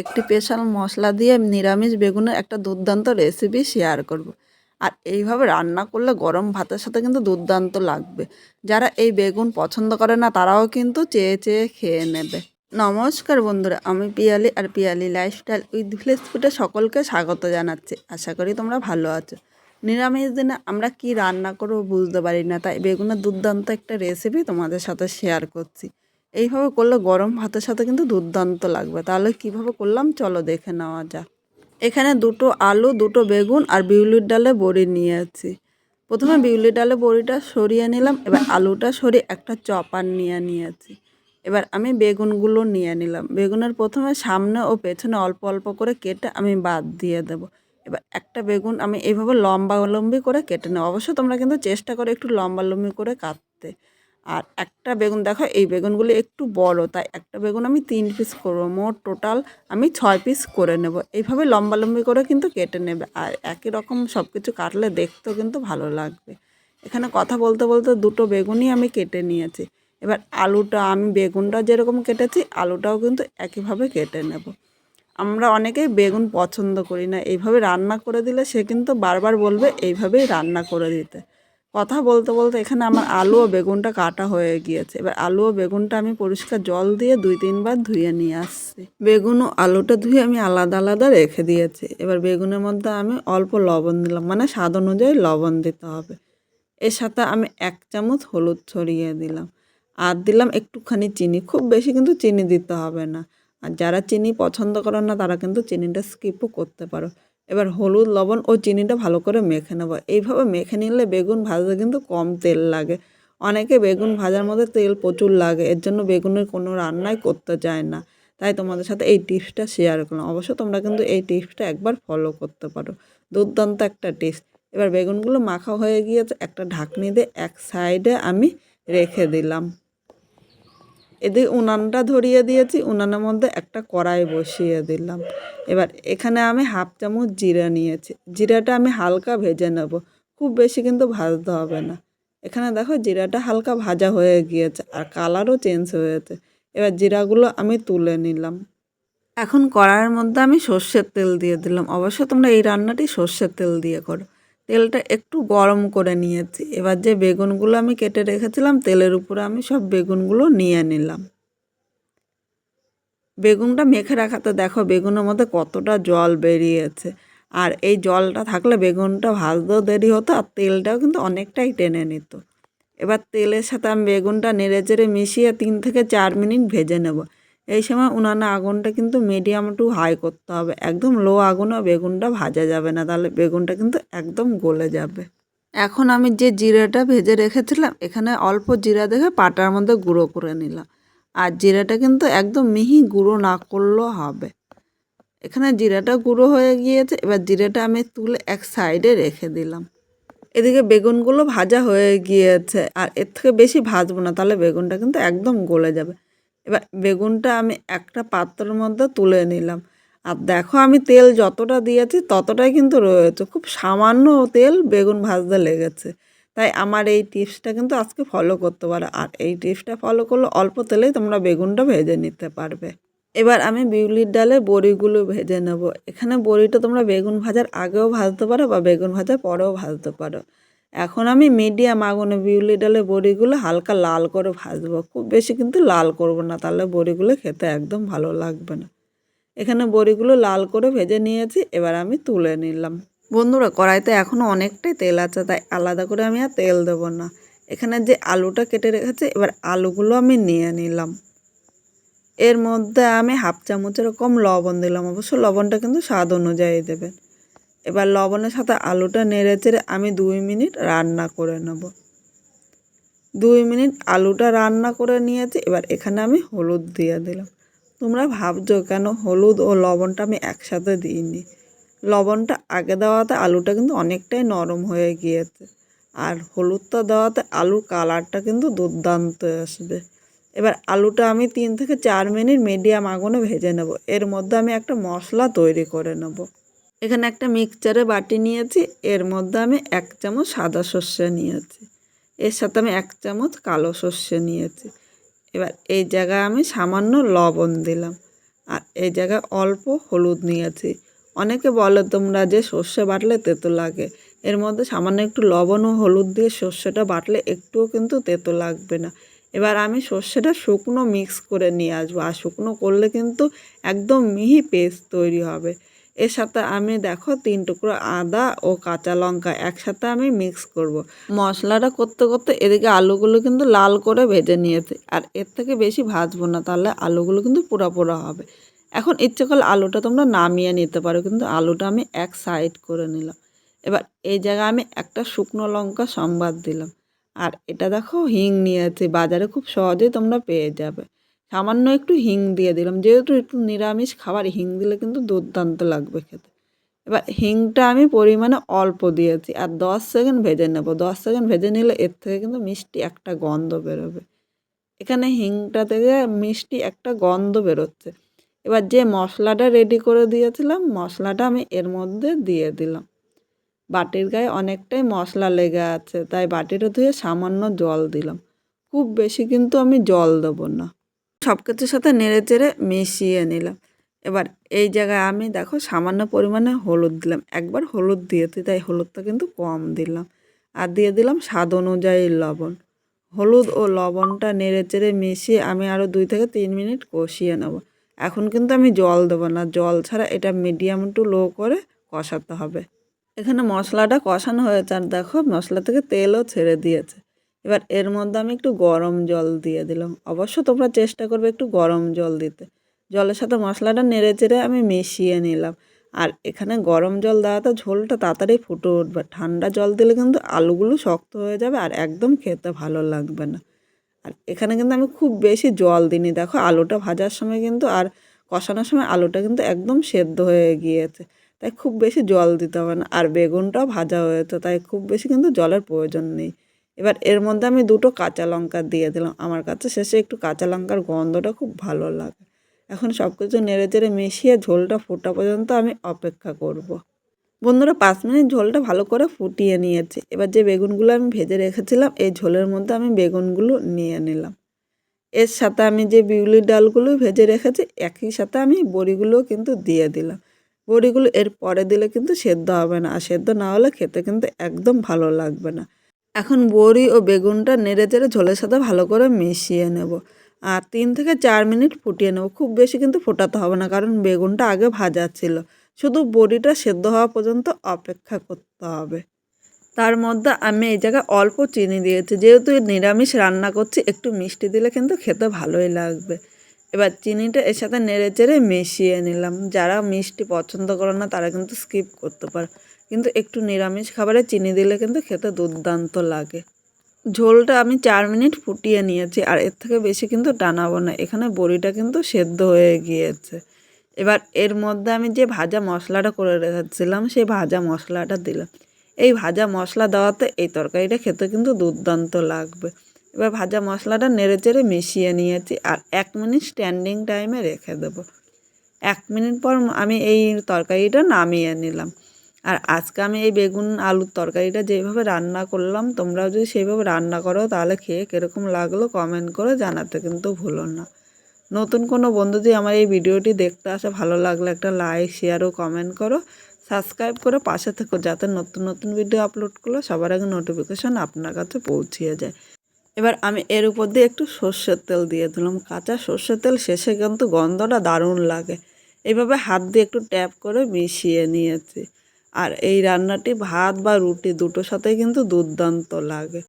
একটি স্পেশাল মশলা দিয়ে নিরামিষ বেগুনের একটা দুর্দান্ত রেসিপি শেয়ার করব। আর এইভাবে রান্না করলে গরম ভাতের সাথে কিন্তু দুর্দান্ত লাগবে। যারা এই বেগুন পছন্দ করে না, তারাও কিন্তু চেয়ে চেয়ে খেয়ে নেবে। নমস্কার বন্ধুরা, আমি পিয়ালি আর পিয়ালি লাইফস্টাইল উইথ ভিলেজ ফুডে সকলকে স্বাগত জানাচ্ছি। আশা করি তোমরা ভালো আছো। নিরামিষ দিনে আমরা কি রান্না করব বুঝতে পারি না, তাই বেগুনের দুর্দান্ত একটা রেসিপি তোমাদের সাথে শেয়ার করছি। এইভাবে করলে গরম ভাতের সাথে কিন্তু দুর্দান্ত লাগবে। তাহলে কীভাবে করলাম? চলো দেখে নেওয়া যাক। এখানে দুটো আলু, দুটো বেগুন আর বিউলির ডালে বড়ি নিয়ে আছি প্রথমে বিউলির ডালে বড়িটা সরিয়ে নিলাম, এবার আলুটা সরিয়ে একটা চপার নিয়ে নিয়েছি। এবার আমি বেগুনগুলো নিয়ে নিলাম। বেগুনের প্রথমে সামনে ও পেছনে অল্প অল্প করে কেটে আমি বাদ দিয়ে দেবো। এবার একটা বেগুন আমি এইভাবে লম্বা লম্বি করে কেটে নেব। অবশ্য তোমরা কিন্তু চেষ্টা করো একটু লম্বা লম্বি করে কাটতে। আর একটা বেগুন দেখো, এই বেগুনগুলি একটু বড়, তাই একটা বেগুন আমি তিন পিস করব। মোট টোটাল আমি ছয় পিস করে নেব। এইভাবে লম্বা লম্বি করে কিন্তু কেটে নেবে। আর একই রকম সব কিছু কাটলে দেখতেও কিন্তু ভালো লাগবে। এখানে কথা বলতে বলতে দুটো বেগুনই আমি কেটে নিয়েছি। এবার আলুটা, আমি বেগুনটা যেরকম কেটেছি, আলুটাও কিন্তু একইভাবে কেটে নেব। আমরা অনেকেই বেগুন পছন্দ করি না। এইভাবে রান্না করে দিলে সে কিন্তু বারবার বলবে, এইভাবেই রান্না করে দিতে। কথা বলতে বলতে এখানে আমার আলু ও বেগুনটা কাটা হয়ে গিয়েছে। এবার আলু ও বেগুনটা আমি পরিষ্কার জল দিয়ে দুই, তিনবার ধুয়ে নিয়ে আসছি। বেগুন ও আলুটা ধুয়ে আমি আলাদা আলাদা রেখে দিয়েছি। এবার বেগুনের মধ্যে আমি অল্প লবণ দিলাম মানে স্বাদ অনুযায়ী লবণ দিতে হবে। এর সাথে আমি এক চামচ হলুদ ছড়িয়ে দিলাম। আর দিলাম একটুখানি চিনি, খুব বেশি কিন্তু চিনি দিতে হবে না। আর যারা চিনি পছন্দ করে না, তারা কিন্তু চিনিটা স্কিপও করতে পারো। এবার হলুদ, লবণ ও চিনিটা ভালো করে মেখে নেব। এইভাবে মেখে নিলে বেগুন ভাজতে কিন্তু কম তেল লাগে। অনেকে বেগুন ভাজার মধ্যে তেল প্রচুর লাগে, এর জন্য বেগুনের কোনো রান্নাই করতে চায় না। তাই তোমাদের সাথে এই টিপসটা শেয়ার করলাম। অবশ্য তোমরা কিন্তু এই টিপসটা একবার ফলো করতে পারো। দুর্দান্ত একটা টিপস। এবার বেগুনগুলো মাখা হয়ে গিয়েছে, একটা ঢাকনি দিয়ে এক সাইডে আমি রেখে দিলাম। এদিকে উনানটা ধরিয়ে দিয়েছি, উনানের মধ্যে একটা কড়াই বসিয়ে দিলাম। এবার এখানে আমি হাফ চামচ জিরা নিয়েছি। জিরাটা আমি হালকা ভেজে নেব, খুব বেশি কিন্তু ভাজতে হবে না। এখানে দেখো জিরাটা হালকা ভাজা হয়ে গিয়েছে আর কালারও চেঞ্জ হয়েছে। এবার জিরাগুলো আমি তুলে নিলাম। এখন কড়াইয়ের মধ্যে আমি সর্ষের তেল দিয়ে দিলাম। অবশ্য তোমরা এই রান্নাটি সর্ষের তেল দিয়ে করো। তেলটা একটু গরম করে নিয়েছি। এবার যে বেগুনগুলো আমি কেটে রেখেছিলাম, তেলের উপরে আমি সব বেগুনগুলো নিয়ে নিলাম। বেগুনটা মেখে রাখাতে দেখো, বেগুনের মধ্যে কতটা জল বেরিয়েছে। আর এই জলটা থাকলে বেগুনটা ভাজতেও দেরি হতো আর তেলটাও কিন্তু অনেকটাই টেনে নিত। এবার তেলের সাথে আমি বেগুনটা নেড়ে চেড়ে মিশিয়ে তিন থেকে চার মিনিট ভেজে নেব। এই সময় উনানে আগুনটা কিন্তু মিডিয়াম টু হাই করতে হবে। একদম লো আগুনে বেগুনটা ভাজা যাবে না, তাহলে বেগুনটা কিন্তু একদম গলে যাবে। এখন আমি যে জিরাটা ভেজে রেখেছিলাম, এখানে অল্প জিরা দেখে পাটার মধ্যে গুঁড়ো করে নিলাম। আর জিরাটা কিন্তু একদম মিহি গুঁড়ো না করলেও হবে। এখানে জিরাটা গুঁড়ো হয়ে গিয়েছে, এবার জিরাটা আমি তুলে এক সাইডে রেখে দিলাম। এদিকে বেগুনগুলো ভাজা হয়ে গিয়েছে, আর এর থেকে বেশি ভাজবো না, তাহলে বেগুনটা কিন্তু একদম গলে যাবে। এবার বেগুনটা আমি একটা পাত্রের মধ্যে তুলে নিলাম। আর দেখো আমি তেল যতটা দিয়েছি ততটাই কিন্তু রয়েছে। খুব সামান্য তেল বেগুন ভাজতে লেগেছে। তাই আমার এই টিপসটা কিন্তু আজকে ফলো করতে পারো। আর এই টিপসটা ফলো করলে অল্প তেলেই তোমরা বেগুনটা ভেজে নিতে পারবে। এবার আমি বিউলির ডালে বড়িগুলো ভেজে নেব। এখানে বড়িটা তোমরা বেগুন ভাজার আগেও ভাজতে পারো বা বেগুন ভাজার পরেও ভাজতে পারো। এখন আমি মিডিয়াম আগুনে বিউলি ডালে বড়িগুলো হালকা লাল করে ভাজবো। খুব বেশি কিন্তু লাল করব না, তাহলে বড়িগুলো খেতে একদম ভালো লাগবে না। এখানে বড়িগুলো লাল করে ভেজে নিয়েছি, এবার আমি তুলে নিলাম। বন্ধুরা, কড়াইতে এখনও অনেকটাই তেল আছে, তাই আলাদা করে আমি আর তেল দেবো না। এখানে যে আলুটা কেটে রেখেছে, এবার আলুগুলো আমি নিয়ে নিলাম। এর মধ্যে আমি হাফ চামচের কম লবণ দিলাম, অবশ্য লবণটা কিন্তু স্বাদ অনুযায়ী দেবেন। এবার লবণের সাথে আলুটা নেড়ে চেড়ে আমি দুই মিনিট রান্না করে নেব। দুই মিনিট আলুটা রান্না করে নিয়েছি, এবার এখানে আমি হলুদ দিয়ে দিলাম। তোমরা ভাবছ কেন হলুদ ও লবণটা আমি একসাথে দিইনি? লবণটা আগে দেওয়াতে আলুটা কিন্তু অনেকটাই নরম হয়ে গিয়েছে, আর হলুদটা দেওয়াতে আলুর কালারটা কিন্তু দুর্দান্ত আসবে। এবার আলুটা আমি তিন থেকে চার মিনিট মিডিয়াম আগুনে ভেজে নেব। এর মধ্যে আমি একটা মশলা তৈরি করে নেব। এখানে একটা মিক্সচারে বাটি নিয়েছি, এর মধ্যে আমি এক চামচ সাদা সর্ষে নিয়েছি, এর সাথে আমি এক চামচ কালো সর্ষে নিয়েছি। এবার এই জায়গায় আমি সামান্য লবণ দিলাম, আর এই জায়গায় অল্প হলুদ নিয়েছি। অনেকে বলে, তোমরা যে সর্ষে বাটলে তেতো লাগে। এর মধ্যে সামান্য একটু লবণ ও হলুদ দিয়ে সর্ষেটা বাটলে একটুও কিন্তু তেতো লাগবে না। এবার আমি সর্ষেটা শুকনো মিক্স করে নিয়ে আসব, আর শুকনো করলে কিন্তু একদম মিহি পেস্ট তৈরি হবে। এর সাথে আমি দেখো তিন টুকরো আদা ও কাঁচা লঙ্কা একসাথে আমি মিক্স করব। মশলাটা করতে করতে এদিকে আলুগুলো কিন্তু লাল করে ভেজে নিয়েছি। আর এর থেকে বেশি ভাজবো না, তাহলে আলুগুলো কিন্তু পোড়া পোড়া হবে। এখন ইচ্ছে করলে আলুটা তোমরা নামিয়ে নিতে পারো, কিন্তু আলুটা আমি এক সাইড করে নিলাম। এবার এই জায়গায় আমি একটা শুকনো লঙ্কা সম্বাদ দিলাম। আর এটা দেখো হিং নিয়েছি, বাজারে খুব সহজেই তোমরা পেয়ে যাবে। সামান্য একটু হিং দিয়ে দিলাম। যেহেতু একটু নিরামিষ খাবার, হিং দিলে কিন্তু দুর্দান্ত লাগবে খেতে। এবার হিংটা আমি পরিমাণে অল্প দিয়েছি আর দশ সেকেন্ড ভেজে নেব। দশ সেকেন্ড ভেজে নিলে এর থেকে কিন্তু মিষ্টি একটা গন্ধ বেরোবে। এখানে হিংটা থেকে মিষ্টি একটা গন্ধ বেরোচ্ছে। এবার যে মশলাটা রেডি করে দিয়েছিলাম, মশলাটা আমি এর মধ্যে দিয়ে দিলাম। বাটির গায়ে অনেকটাই মশলা লেগে আছে, তাই বাটিটা ধুয়ে সামান্য জল দিলাম। খুব বেশি কিন্তু আমি জল দেবো না। সব কিছুর সাথে নেড়ে চেড়ে মিশিয়ে নিলাম। এবার এই জায়গায় আমি দেখো সামান্য পরিমাণে হলুদ দিলাম। একবার হলুদ দিয়েছি তাই হলুদটা কিন্তু কম দিলাম। আর দিয়ে দিলাম স্বাদ অনুযায়ী লবণ। হলুদ ও লবণটা নেড়ে চেড়ে মিশিয়ে আমি আরও দুই থেকে তিন মিনিট কষিয়ে নেব। এখন কিন্তু আমি জল দেবো না। জল ছাড়া এটা মিডিয়াম টু লো করে কষাতে হবে। এখানে মশলাটা কষানো হয়েছে। আর দেখো মশলা থেকে তেলও ছেড়ে দিয়েছে। এবার এর মধ্যে আমি একটু গরম জল দিয়ে দিলাম। অবশ্য তোমরা চেষ্টা করবে একটু গরম জল দিতে। জলের সাথে মশলাটা নেড়ে চেড়ে আমি মিশিয়ে নিলাম। আর এখানে গরম জল দেওয়াতে ঝোলটা তাড়াতাড়ি ফুটে উঠবে। ঠান্ডা জল দিলে কিন্তু আলুগুলো শক্ত হয়ে যাবে আর একদম খেতে ভালো লাগবে না। আর এখানে কিন্তু আমি খুব বেশি জল দিইনি। দেখো, আলুটা ভাজার সময় কিন্তু আর কষানোর সময় আলুটা কিন্তু একদম সেদ্ধ হয়ে গিয়েছে। তাই খুব বেশি জল দিতে হবে না। আর বেগুনটাও ভাজা হয়েছে, তাই খুব বেশি কিন্তু জলের প্রয়োজন নেই। এবার এর মধ্যে আমি দুটো কাঁচা লঙ্কা দিয়ে দিলাম। আমার কাছে শেষে একটু কাঁচা লঙ্কার গন্ধটা খুব ভালো লাগে। এখন সব কিছু নেড়ে চেড়ে মিশিয়ে ঝোলটা ফোটা পর্যন্ত আমি অপেক্ষা করব। বন্ধুরা, পাঁচ মিনিট ঝোলটা ভালো করে ফুটিয়ে নিয়েছি। এবার যে বেগুনগুলো আমি ভেজে রেখেছিলাম, এই ঝোলের মধ্যে আমি বেগুনগুলো নিয়ে নিলাম। এর সাথে আমি যে বিউলি ডালগুলো ভেজে রেখেছি, একই সাথে আমি বড়িগুলোও কিন্তু দিয়ে দিলাম। বড়িগুলো এর পরে দিলে কিন্তু সেদ্ধ হবে না। আর সেদ্ধ না হলে খেতে কিন্তু একদম ভালো লাগবে না। এখন বড়ি ও বেগুনটা নেড়ে চেড়ে ঝোলের সাথে ভালো করে মিশিয়ে নেব। আর তিন থেকে চার মিনিট ফুটিয়ে নেব। খুব বেশি কিন্তু ফোটাতে হবে না, কারণ বেগুনটা আগে ভাজা ছিল। শুধু বড়িটা সেদ্ধ হওয়া পর্যন্ত অপেক্ষা করতে হবে। তার মধ্যে আমি এই জায়গায় অল্প চিনি দিয়েছি। যেহেতু নিরামিষ রান্না করছি, একটু মিষ্টি দিলে কিন্তু খেতে ভালোই লাগবে। এবার চিনিটা এর সাথে নেড়ে চেড়ে মিশিয়ে নিলাম। যারা মিষ্টি পছন্দ করে না, তারা কিন্তু স্কিপ করতে পারে। কিন্তু একটু নিরামিষ খাবারে চিনি দিলে কিন্তু খেতে দুর্দান্ত লাগে। ঝোলটা আমি চার মিনিট ফুটিয়ে নিয়েছি আর এর থেকে বেশি কিন্তু টানাবো না। এখানে বড়িটা কিন্তু সেদ্ধ হয়ে গিয়েছে। এবার এর মধ্যে আমি যে ভাজা মশলাটা করে রেখেছিলাম, সেই ভাজা মশলাটা দিলাম। এই ভাজা মশলা দেওয়াতে এই তরকারিটা খেতে কিন্তু দুর্দান্ত লাগবে। এবার ভাজা মশলাটা নেড়ে চেড়ে মিশিয়ে নিয়েছি আর এক মিনিট স্ট্যান্ডিং টাইমে রেখে দেবো। এক মিনিট পর আমি এই তরকারিটা নামিয়ে নিলাম। আর আজকে আমি এই বেগুন আলুর তরকারিটা যেভাবে রান্না করলাম, তোমরাও যদি সেইভাবে রান্না করো তাহলে খেয়ে কীরকম লাগল কমেন্ট করে জানাতে কিন্তু ভুলো না। নতুন কোনো বন্ধু যদি আমার এই ভিডিওটি দেখতে আসে, ভালো লাগলে একটা লাইক শেয়ার ও কমেন্ট করো। সাবস্ক্রাইব করে পাশে থেকো যাতে নতুন নতুন ভিডিও আপলোড করলে সবার আগে নোটিফিকেশান আপনার কাছে পৌঁছিয়ে যায়। এবার আমি এর উপর দিয়ে একটু সর্ষের তেল দিয়ে দিলাম। কাঁচা সর্ষের তেল শেষে কিন্তু গন্ধটা দারুণ লাগে। এইভাবে হাত দিয়ে একটু ট্যাপ করে মিশিয়ে নিয়েছি। আর এই রান্নাটি ভাত বা রুটি দুটোর সাথেই কিন্তু দুর্দান্ত লাগে।